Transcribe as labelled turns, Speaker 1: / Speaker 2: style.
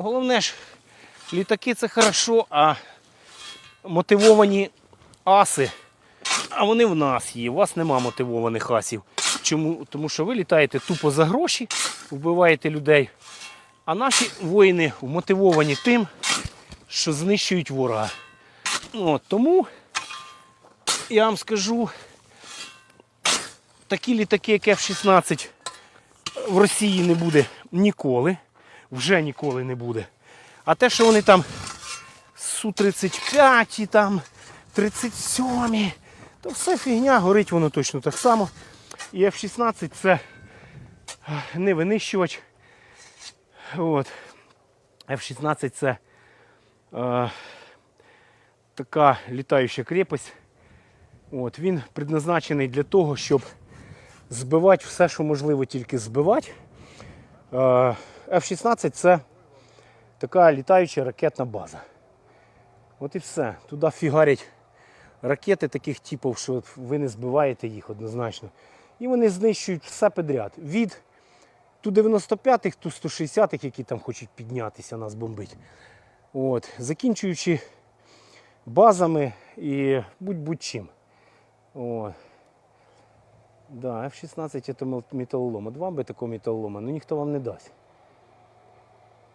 Speaker 1: головне ж, літаки це хорошо, а мотивовані аси, а вони в нас є. У вас нема мотивованих асів. Чому? Тому що ви літаєте тупо за гроші, вбиваєте людей. А наші воїни вмотивовані тим, що знищують ворога. От, тому я вам скажу, такі літаки, як F-16, в Росії не буде ніколи. Вже ніколи не буде. А те, що вони там Су-35, там 37, то все фігня, горить воно точно так само. І F-16 це не винищувач. От. F-16 це е, така літаюча крепость. От, він предназначений для того, щоб збивати все, що можливо тільки збивати. Е, F-16 це така літаюча ракетна база. От і все. Туди фігарять ракети таких типів, що ви не збиваєте їх однозначно. І вони знищують все підряд. Від Ту-95-х, Ту-160-х, які там хочуть піднятися, нас бомбить. От. Закінчуючи базами і будь-будь-чим. От. Да, F-16 це металолом. От вам би такого металолома, ну ніхто вам не дасть.